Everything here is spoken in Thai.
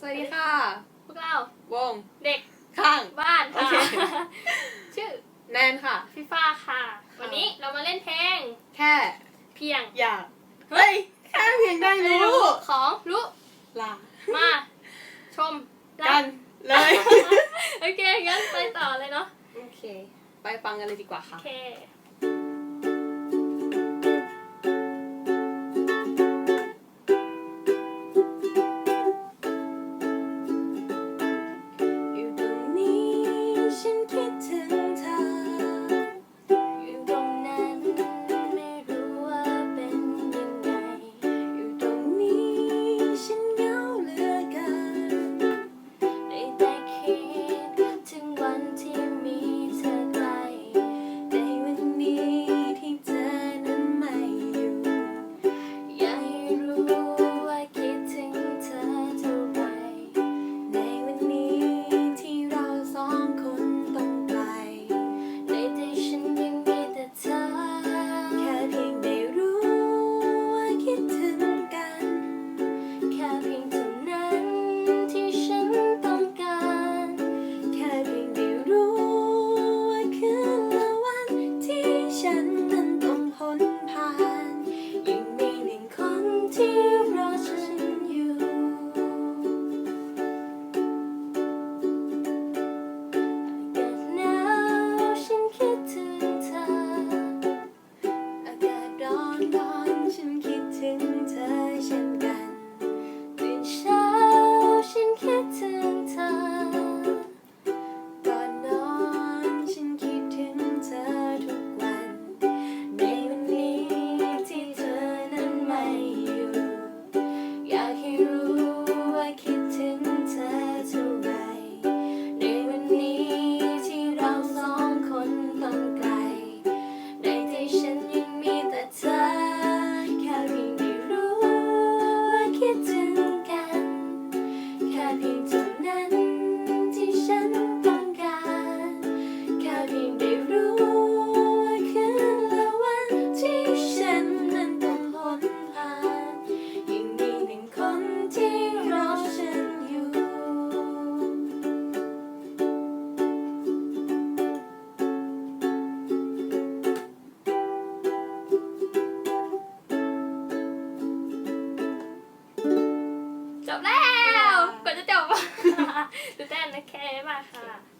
สวัสดีค่ะ พวกเราวงเด็กข้าง บ้านค่ะชื่อแนนค่ะ ฟิฟ่าค่ะ วันนี้เรามาเล่นเพลงแค่เพียงอยากเฮ้ยแค่เพียงได้รู้ ของรู้ลามา ชมกันเลย โอเคงั้นไปต่อเลยเนาะโอเค ไปฟังกันเลยดีกว่าค่ะ โอเค ยิ่งมีหนึ่งคนที่ ตื่นเต้นนะแค่มากค่ะ